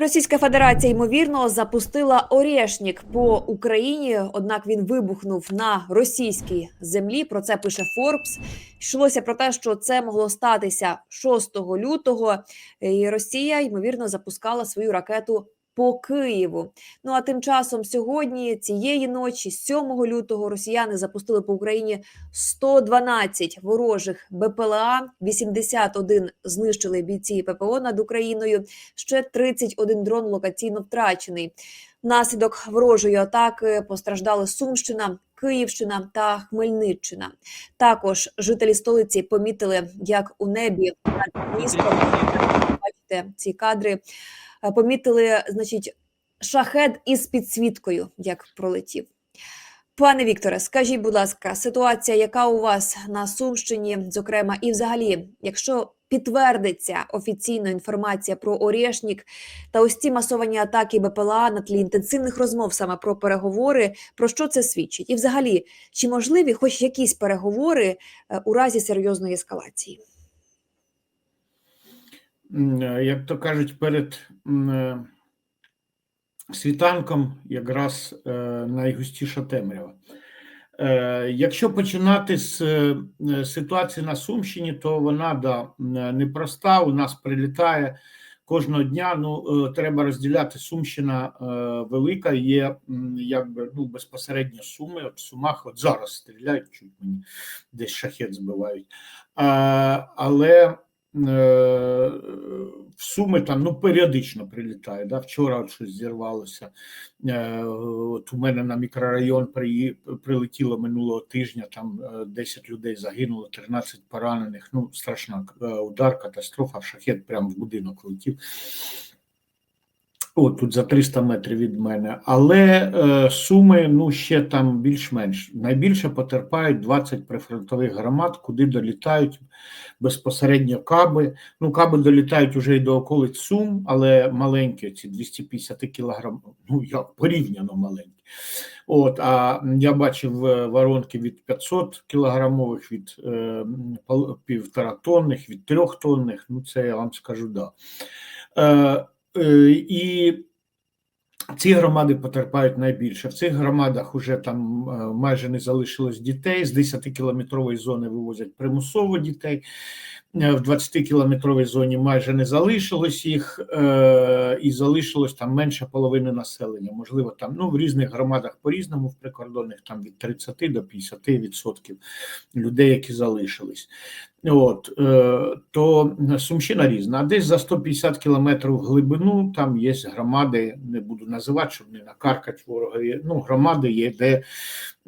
Російська Федерація ймовірно запустила Орєшнік по Україні. Однак він вибухнув на російській землі. Про це пише Форбс. Йшлося про те, що це могло статися 6 лютого. І Росія ймовірно запускала свою ракету по Києву. Ну а тим часом сьогодні, цієї ночі, 7 лютого, росіяни запустили по Україні 112 ворожих БПЛА, 81 знищили бійці ППО над Україною. Ще 31 дрон локаційно втрачений. Внаслідок ворожої атаки постраждали Сумщина, Київщина та Хмельниччина. Також жителі столиці помітили, як у небі над містом бачите ці кадри. е, Помітили, значить, шахет із підсвіткою, як пролетів. Пане Вікторе, скажіть, будь ласка, ситуація, яка у вас на Сумщині, зокрема, і взагалі, якщо підтвердиться офіційна інформація про Орєшнік та ось ці масовані атаки БПЛА на тлі інтенсивних розмов саме про переговори, про що це свідчить? І взагалі, чи можливі хоч якісь переговори е, у разі серйозної ескалації? Е, як то кажуть, перед е, світанком якраз найгустіша темрява. Е, Якщо починати з е, ситуації на Сумщині, то вона да, непроста. У нас прилітає кожного дня. Ну, е, треба розділяти Сумщина е, велика, є якби ну, безпосередньо суми. От в Сумах от зараз стріляють, чуть мені десь шахет збивають. Але е, в Суми там ну періодично прилітає. Да? Вчора щось зірвалося. Е, От у мене на мікрорайон при, прилетіло минулого тижня. Там е, 10 людей загинуло, 13 поранених. Ну страшна е, удар, катастрофа. Шахет прямо в будинок летів. О, тут за 300 метрів від мене, але е, суми ну ще там більш-менш найбільше потерпають 20 прифронтових громад, куди долітають безпосередньо каби. Ну, каби долітають уже і до околиць Сум, але маленькі, ці 250 кілограм, ну як порівняно маленькі. От, а я бачив е, воронки від 500 кілограмових, від е, пол- півтора тонних, від трьох тонних. Ну, це я вам скажу, да. Е, І ці громади потерпають найбільше. В цих громадах вже там е, майже не залишилось дітей. З 10-кілометрової зони вивозять примусово дітей. Е, В 20-кілометровій зоні майже не залишилось їх, е, і залишилось там менше половини населення. Можливо, там ну в різних громадах по-різному, в прикордонних там від 30 до 50 відсотків людей, які залишились. От, е, то Сумщина різна. А десь за 150 кілометрів глибину там є громади, не буду називати, щоб не накаркати ворогові. Ну, громади є, де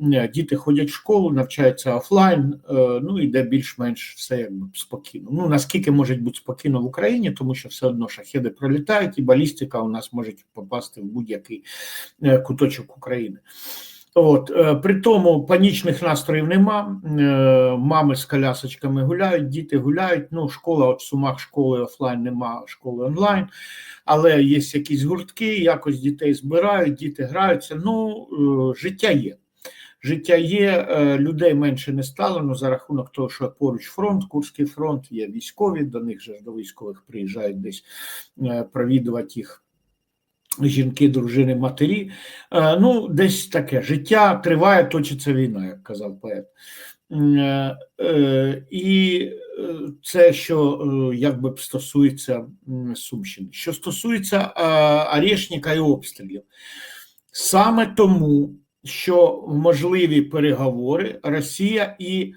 е, діти ходять в школу, навчаються офлайн, е, ну і де більш-менш все якби спокійно. Ну наскільки може бути спокійно в Україні, тому що все одно шахеди пролітають, і балістика у нас може попасти в будь-який куточок України. От е, при тому панічних настроїв нема. Е, Мами з колясочками гуляють, діти гуляють. Ну, школа от в сумах школи офлайн нема, школи онлайн, але є якісь гуртки, якось дітей збирають, діти граються. Ну, е, життя є. Життя є, людей менше не стало. Ну за рахунок того, що поруч фронт, Курський фронт, є військові. До них же до військових приїжджають десь провідувати їх жінки, дружини, матері. Е, Ну, десь таке життя триває, точиться війна, як казав поет. Е, е, І це, що якби стосується Сумщини. Що стосується Орешника і обстрілів, саме тому, що можливі переговори Росія і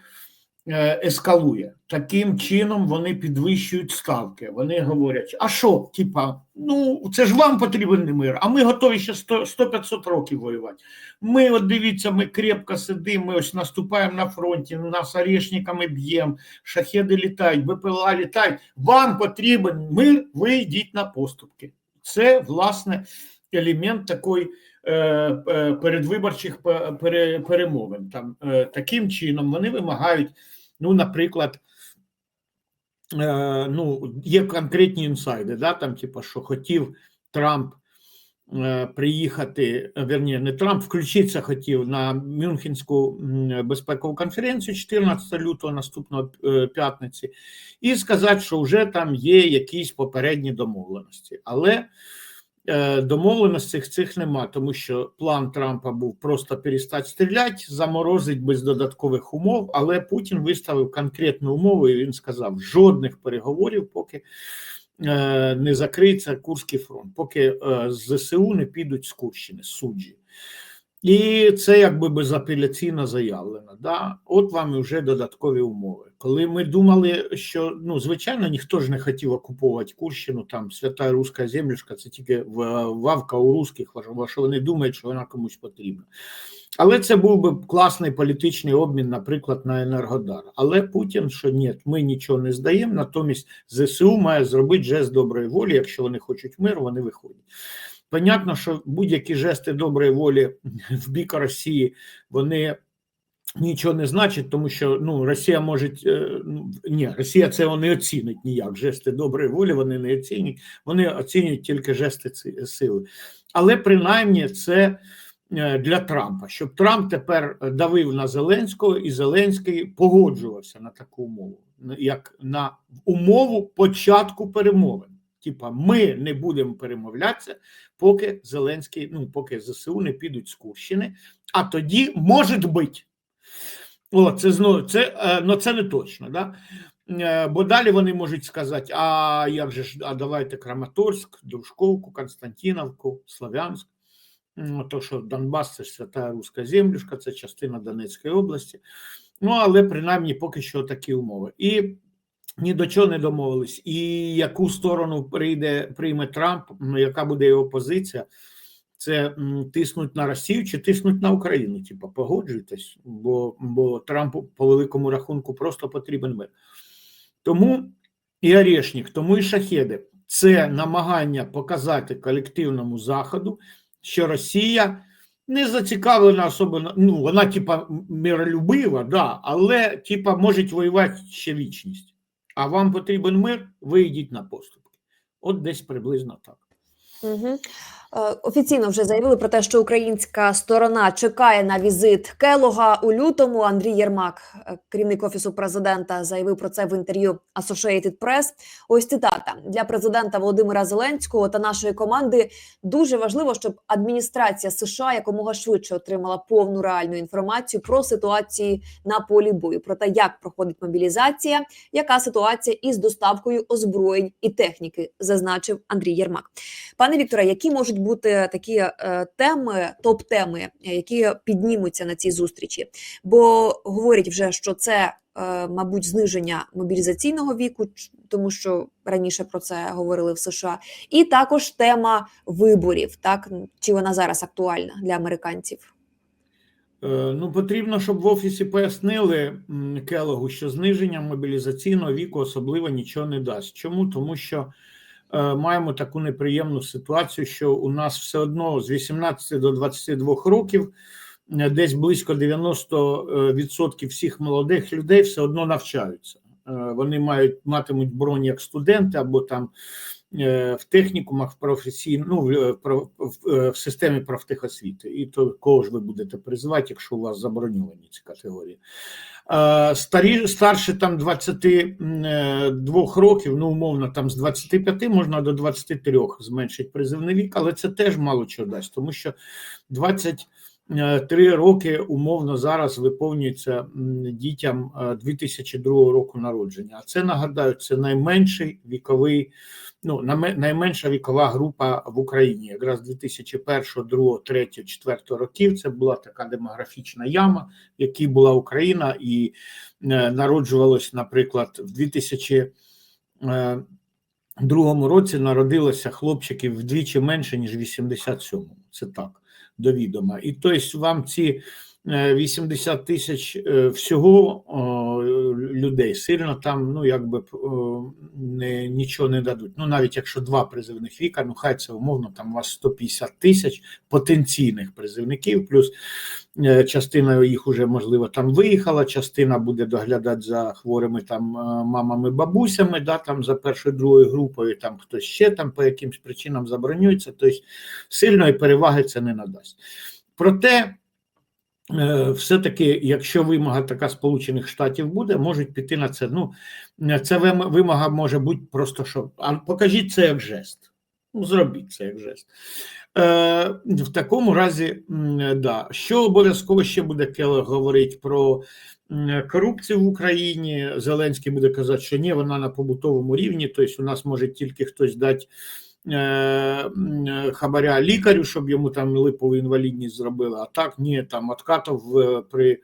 ескалує. Таким чином вони підвищують ставки. Вони говорять: а що, типа, ну це ж вам потрібен мир, а ми готові ще 100 100-500 років воювати. Ми, от дивіться, ми крепко сидимо, ми ось наступаємо на фронті, нас орешниками б'ємо, шахеди літають, БПЛА літають. Вам потрібен мир, ви йдіть на поступки. Це, власне, елемент такої е, е, передвиборчих перемовин. Там, е, таким чином вони вимагають, ну, наприклад, е, ну, є конкретні інсайди, да, там, типу, що хотів Трамп е, приїхати, верні, не Трамп, включитися хотів на Мюнхенську безпекову конференцію 14 лютого наступного е, п'ятниці, і сказати, що вже там є якісь попередні домовленості. Але Домовленостей цих нема, тому що план Трампа був просто перестати стріляти, заморозить без додаткових умов. Але Путін виставив конкретну умову, і він сказав: жодних переговорів, поки е, не закриється Курський фронт, поки е, з ЗСУ не підуть з Курщини, з суджі. І це якби безапеляційно заявлено. Да? От вам і вже додаткові умови. Коли ми думали, що ну звичайно ніхто ж не хотів окуповувати Курщину, там свята руська землюшка, це тільки вавка у русських, що вони думають, що вона комусь потрібна. Але це був би класний політичний обмін, наприклад, на Енергодар. Але Путін, що ні, ми нічого не здаємо. Натомість ЗСУ має зробити жест доброї волі. Якщо вони хочуть миру, вони виходять. Понятно, що будь-які жести доброї волі в бік Росії вони нічого не значать, тому що ну Росія може е, ну, ні, Росія це не оцінить ніяк. Жести доброї волі вони не оцінюють, вони оцінюють тільки жести ці- сили. Але принаймні це е, для Трампа, щоб Трамп тепер давив на Зеленського, і Зеленський погоджувався на таку умову, як на умову початку перемовин. Типа, ми не будемо перемовлятися, поки Зеленський, ну поки ЗСУ не підуть з Курщини, а тоді може бути. О, це знову це, е, ну, це не точно, да? Е, бо далі вони можуть сказати: а як же ж, а давайте Краматорськ, Дружковку, Константиновку, Слов'янськ. То, що Донбас це ж свята руська землюшка, це частина Донецької області. Ну, але принаймні поки що такі умови. І ні до чого не домовились. І яку сторону прийде, прийме Трамп, яка буде його позиція, це тиснуть на Росію чи тиснуть на Україну. Типа, погоджуйтесь, бо, бо Трампу по великому рахунку просто потрібен мир. Тому і Орешник, тому і шахеди це намагання показати колективному Заходу, що Росія не зацікавлена особливо, ну вона, типа, миролюбива, да, але типа може воювати ще вічність. А вам потрібен мир, ви йдіть на поступки. От десь приблизно так. Угу. Офіційно вже заявили про те, що українська сторона чекає на візит Келога у лютому. Андрій Єрмак, е, керівник офісу президента, заявив про це в інтерв'ю Associated Press. Ось цитата для президента Володимира Зеленського та нашої команди. Дуже важливо, щоб адміністрація США якомога швидше отримала повну реальну інформацію про ситуації на полі бою, про те, як проходить мобілізація, яка ситуація із доставкою озброєнь і техніки, зазначив Андрій Єрмак. Пане Вікторе, які можуть бути такі е, теми, топ-теми, які піднімуться на цій зустрічі? Бо говорять вже, що це, е, мабуть, зниження мобілізаційного віку, тому що раніше про це говорили в США, і також тема виборів. Так чи вона зараз актуальна для американців? Е, Ну, потрібно, щоб в офісі пояснили Келогу, що зниження мобілізаційного віку особливо нічого не дасть. Чому? Тому що маємо таку неприємну ситуацію, що у нас все одно з 18 до 22 років е, десь близько 90% всіх молодих людей все одно навчаються. Е, Вони мають матимуть бронь як студенти або там е, в технікумах, в професійно, ну, в, е, в, е, в системі профтехосвіти. І то кого ж ви будете призивати, якщо у вас заброньовані ці категорії. Е, Старі, старше там 22 років, ну умовно, там з 25 можна до 23 зменшити призивний вік, але це теж мало чого дасть, тому що 23 роки умовно зараз виповнюється дітям е, 2002 року народження. А це нагадаю, це найменший віковий, ну найменша вікова група в Україні. Якраз 2001, 2, 3, 4 років це була така демографічна яма, в якій була Україна, і е, народжувалось, наприклад, в 2000 е, другому році народилося хлопчиків вдвічі менше, ніж в 87-му. Це так, до відома. І тобто вам ці 80 тисяч е, всього людей сильно там, ну якби не, нічого не дадуть. Ну навіть якщо два призивних віка, ну хай це умовно, там у вас 150 тисяч потенційних призивників, плюс е, частина їх уже можливо там виїхала, частина буде доглядати за хворими там е, мамами, бабусями, да, там за першою другою групою, там хтось ще там по якимсь причинам забронюється, тобто сильної переваги це не надасть. Проте, е, все-таки, якщо вимога така Сполучених Штатів буде, можуть піти на це. Ну, е, це вимога може бути просто що. А покажіть це як жест. Ну, зробіть це як жест. Е, в такому разі, да. що обов'язково ще буде Келех говорити про корупцію в Україні. Зеленський буде казати, що ні, вона на побутовому рівні, тобто у нас може тільки хтось дати е, хабаря лікарю, щоб йому там липову інвалідність зробили. А так, ні, там откатів при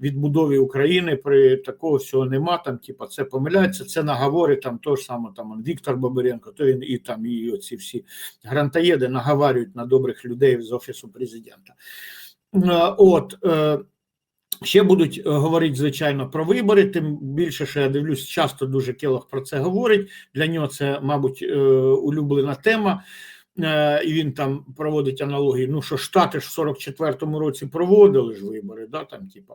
відбудові України при такого всього нема. Там, типа, це помиляється, це наговори там того ж самого там Віктор Бабиренко, то він і там і оці всі грантаєди наговарюють на добрих людей з офісу президента. Е, От е, ще будуть е, говорити, звичайно, про вибори. Тим більше, що я дивлюсь, часто дуже Келох про це говорить. Для нього це, мабуть, е, улюблена тема. Е, І він там проводить аналогії. Ну що Штати ж в 44-му році проводили ж вибори, да, там, типа,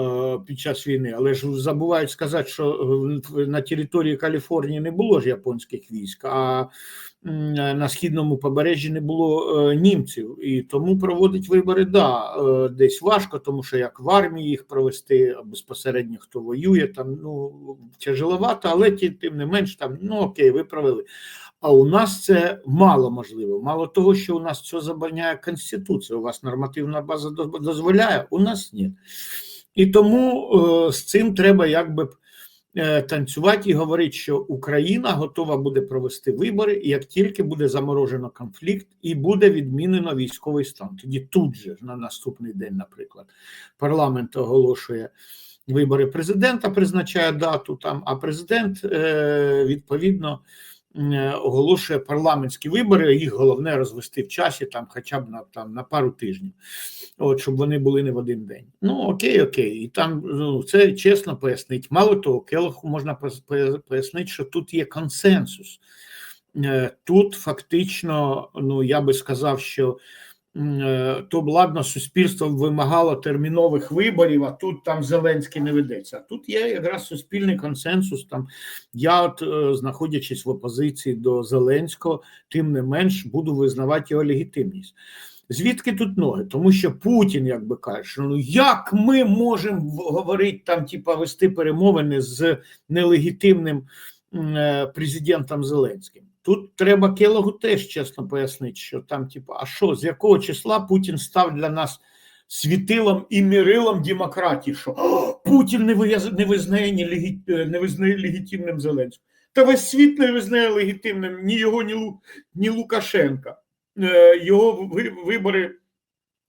е, під час війни, але ж забувають сказати, що е, на території Каліфорнії не було ж японських військ, а на східному побережжі не було німців, і тому проводить вибори да, десь важко, тому що як в армії їх провести безпосередньо хто воює, там ну тяжеловато, але тим не менш там ну окей, ви провели. А у нас це мало можливо. Мало того, що у нас це забороняє Конституція. У вас нормативна база дозволяє, у нас ні. І тому е, з цим треба якби е, танцювати і говорити, що Україна готова буде провести вибори, як тільки буде заморожено конфлікт і буде відмінено військовий стан. Тоді тут же на наступний день, наприклад, парламент оголошує. Вибори президента призначає дату там, а президент е, відповідно оголошує парламентські вибори. Їх головне розвести в часі, там, хоча б на там на пару тижнів, от щоб вони були не в один день. Ну окей, окей, і там ну, це чесно пояснить. Мало того, Келоху можна пояснити, що тут є консенсус. Е, Тут фактично, ну я би сказав, що е, то б суспільство вимагало термінових виборів, а тут там Зеленський не ведеться. А тут є якраз суспільний консенсус. Там я, от, е, знаходячись в опозиції до Зеленського, тим не менш буду визнавати його легітимність. Звідки тут ноги? Тому що Путін, як би каже, ну як ми можемо говорити там, типа вести перемовини з нелегітимним е, президентом Зеленським? Тут треба Келогу теж чесно пояснити, що там, типа, а що, з якого числа Путін став для нас світилом і мірилом демократії? Що Путін не вияз- не визнає ні легі- е, не визнає легітимним Зеленським. Та весь світ не визнає легітимним ні його, ні, Лу, ні Лукашенка. Е, Його вибори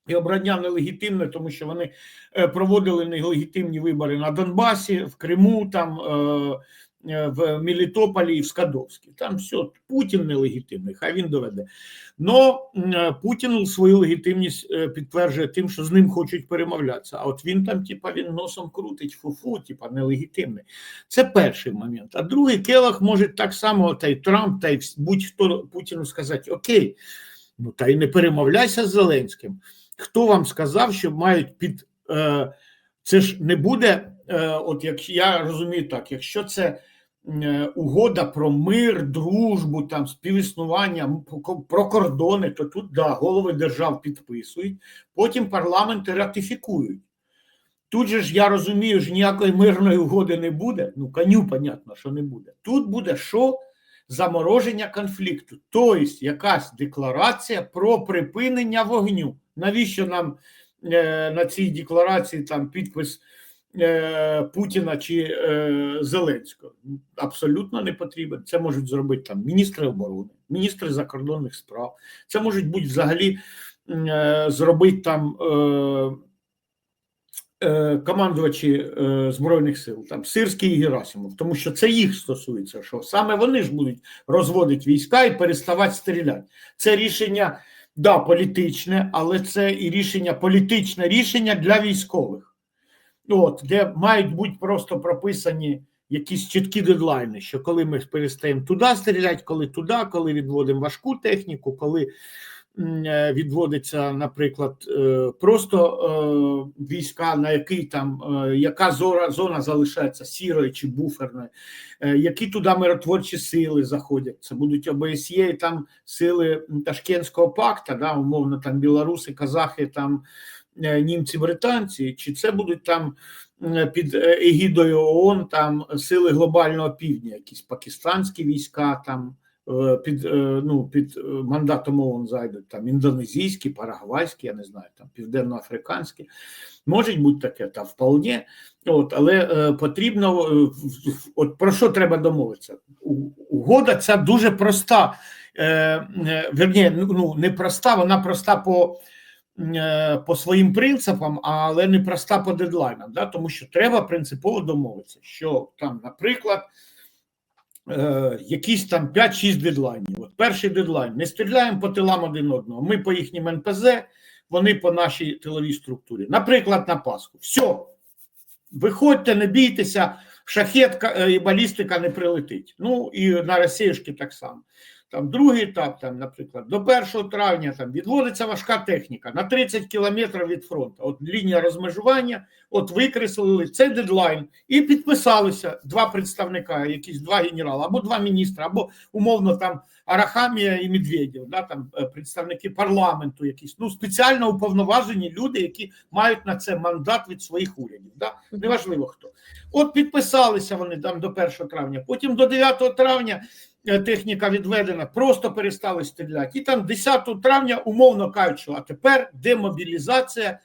і обрання нелегітимне, тому що вони е, проводили нелегітимні вибори на Донбасі, в Криму, там в Мелітополі і в Скадовській. Там все, Путін нелегітимний, хай він доведе. Но е, Путін свою легітимність е, підтверджує тим, що з ним хочуть перемовлятися. А от він там, типа, він носом крутить фу-фу, типа нелегітимний. Це перший момент. А другий Келах може так само, та й Трамп, та й будь-хто Путіну сказати: Окей, ну та й не перемовляйся з Зеленським. Хто вам сказав, що мають під е, це ж не буде, е, от як я розумію так, якщо це е, угода про мир, дружбу, там співіснування, про- кордони, то тут да, голови держав підписують, потім парламенти ратифікують. Тут же ж я розумію, що ніякої мирної угоди не буде. Ну, коню, понятно, що не буде. Тут буде що? Замороження конфлікту, тобто якась декларація про припинення вогню. Навіщо нам е, на цій декларації там підпис е, Путіна чи е, Зеленського? Абсолютно не потрібен. Це можуть зробити там міністри оборони, міністри закордонних справ. Це можуть бути взагалі е, зробити там. Е, е, командувачі е, Збройних сил, там Сирський і Герасимов, тому що це їх стосується, що саме вони ж будуть розводити війська і переставати стріляти. Це рішення, да, політичне, але це і рішення, політичне рішення для військових, от, де мають бути просто прописані якісь чіткі дедлайни, що коли ми перестаємо туди стріляти, коли туди, коли відводимо важку техніку, коли е, відводиться, наприклад, е, просто е, війська, на який там яка зона, зона залишається сірою чи буферною, які туди миротворчі сили заходять. Це будуть ОБСЄ, там сили Ташкентського пакта, да, умовно там білоруси, казахи, там е, німці, британці, чи це будуть там під е, егідою ООН там сили глобального півдня, якісь пакистанські війська там е, під, ну, під мандатом ООН зайдуть там індонезійські, парагвайські, я не знаю, там південноафриканські. Може бути таке, та вполне. От, але е, потрібно, от про що треба домовитися? Угода ця дуже проста. Е, верні, ну, не проста, вона проста по, по своїм принципам, але не проста по дедлайнам. Да? Тому що треба принципово домовитися, що там, наприклад, е, якісь там 5-6 дедлайнів. От перший дедлайн: не стріляємо по тилам один одного. Ми по їхнім НПЗ, вони по нашій тиловій структурі. Наприклад, на Пасху. Все. Виходьте, не бійтеся, шахетка е, і балістика не прилетить. Ну і на Росіюшки так само. Там другий етап, там, наприклад, до 1 травня там відводиться важка техніка на 30 кілометрів від фронту. От лінія розмежування, от викреслили цей дедлайн і підписалися два представника, якісь два генерали, або два міністра, або умовно там Арахамія і Медведєв, да, там е, представники парламенту, якісь ну спеціально уповноважені люди, які мають на це мандат від своїх урядів. Да? Неважливо хто. От підписалися вони там до 1 травня, потім до 9 травня техніка відведена, просто перестали стріляти. І там 10 травня умовно кажучи, а тепер демобілізація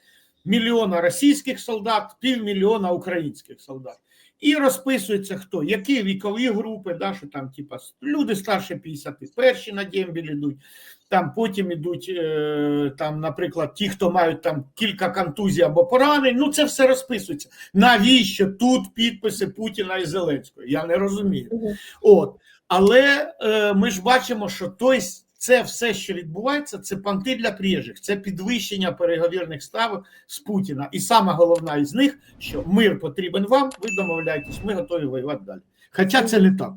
мільйона російських солдат, півмільйона українських солдат. І розписується хто, які вікові групи, да, що там, типа, люди старше 50, перші на дембіль йдуть, там потім ідуть, е, там, наприклад, ті, хто мають там кілька контузій або поранень, ну це все розписується. Навіщо тут підписи Путіна і Зеленського? Я не розумію. От. Але е, ми ж бачимо, що той, це все, що відбувається, це панти для приїжджих, це підвищення переговірних ставок з Путіна. І саме головна із них, що мир потрібен вам, ви домовляєтесь, ми готові воювати далі. Хоча це не так.